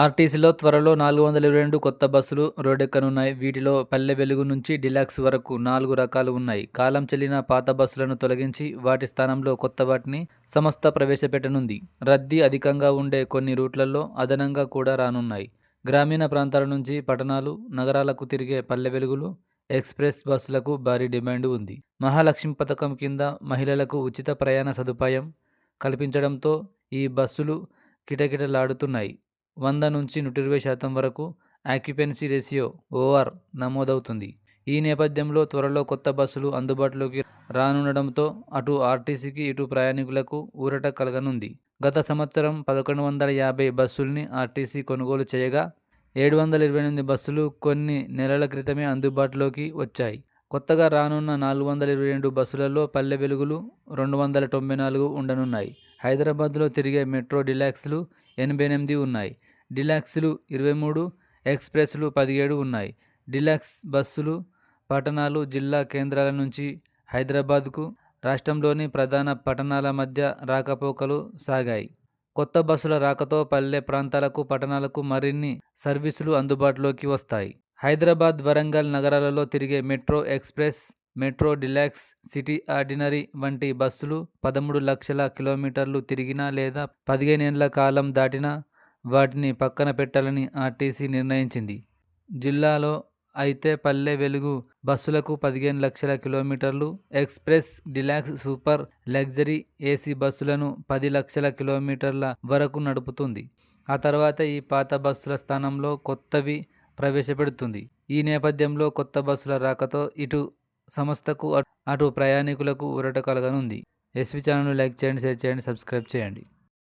ఆర్టీసీలో త్వరలో నాలుగు వందల ఇరవై రెండు కొత్త బస్సులు రోడ్డెక్కనున్నాయి. వీటిలో పల్లె వెలుగు నుంచి డిలాక్స్ వరకు నాలుగు రకాలు ఉన్నాయి. కాలం చెల్లిన పాత బస్సులను తొలగించి వాటి స్థానంలో కొత్త వాటిని సంస్థ ప్రవేశపెట్టనుంది. రద్దీ అధికంగా ఉండే కొన్ని రూట్లలో అదనంగా కూడా రానున్నాయి. గ్రామీణ ప్రాంతాల నుంచి పట్టణాలు నగరాలకు తిరిగే పల్లె వెలుగులు ఎక్స్ప్రెస్ బస్సులకు భారీ డిమాండ్ ఉంది. మహాలక్ష్మి పథకం కింద మహిళలకు ఉచిత ప్రయాణ సదుపాయం కల్పించడంతో ఈ బస్సులు కిటకిటలాడుతున్నాయి. వంద నుంచి నూట ఇరవై శాతం వరకు ఆక్యుపెన్సీ రేషియో ఓఆర్ నమోదవుతుంది. ఈ నేపథ్యంలో త్వరలో కొత్త బస్సులు అందుబాటులోకి రానుండడంతో అటు ఆర్టీసీకి ఇటు ప్రయాణికులకు ఊరట కలగనుంది. గత సంవత్సరం పదకొండు వందల యాభై బస్సుల్ని ఆర్టీసీ కొనుగోలు చేయగా ఏడు వందల ఇరవై ఎనిమిది బస్సులు కొన్ని నెలల క్రితమే అందుబాటులోకి వచ్చాయి. కొత్తగా రానున్న నాలుగు వందల ఇరవై రెండు బస్సులలో పల్లె వెలుగులు రెండు వందల తొంభై నాలుగు ఉండనున్నాయి. హైదరాబాద్లో తిరిగే మెట్రో డిలాక్స్లు ఎనభై ఎనిమిది ఉన్నాయి. డిలాక్స్లు ఇరవై మూడు ఎక్స్ప్రెస్లు పదిహేడు ఉన్నాయి. డిలాక్స్ బస్సులు పట్టణాలు జిల్లా కేంద్రాల నుంచి హైదరాబాద్కు రాష్ట్రంలోని ప్రధాన పట్టణాల మధ్య రాకపోకలు సాగాయి. కొత్త బస్సుల రాకతో పల్లె ప్రాంతాలకు పట్టణాలకు మరిన్ని సర్వీసులు అందుబాటులోకి వస్తాయి. హైదరాబాద్ వరంగల్ నగరాలలో తిరిగే metro express metro deluxe city ordinary వంటి బస్సులు పదమూడు లక్షల కిలోమీటర్లు తిరిగినా లేదా పదిహేనేళ్ళ కాలం దాటినా వాటిని పక్కన పెట్టాలని ఆర్టీసీ నిర్ణయించింది. జిల్లాలో అయితే పల్లె వెలుగు బస్సులకు పదిహేను లక్షల కిలోమీటర్లు express deluxe super luxury AC బస్సులను పది లక్షల కిలోమీటర్ల వరకు నడుపుతుంది. ఆ తర్వాత ఈ పాత బస్సుల స్థానంలో కొత్తవి ప్రవేశపెడుతుంది. ఈ నేపథ్యంలో కొత్త బస్సుల రాకతో ఇటు సంస్థకు అటు ప్రయాణికులకు ఊరట కలగనుంది. ఎస్వి ఛానల్ లైక్ చేయండి షేర్ చేయండి సబ్స్క్రైబ్ చేయండి.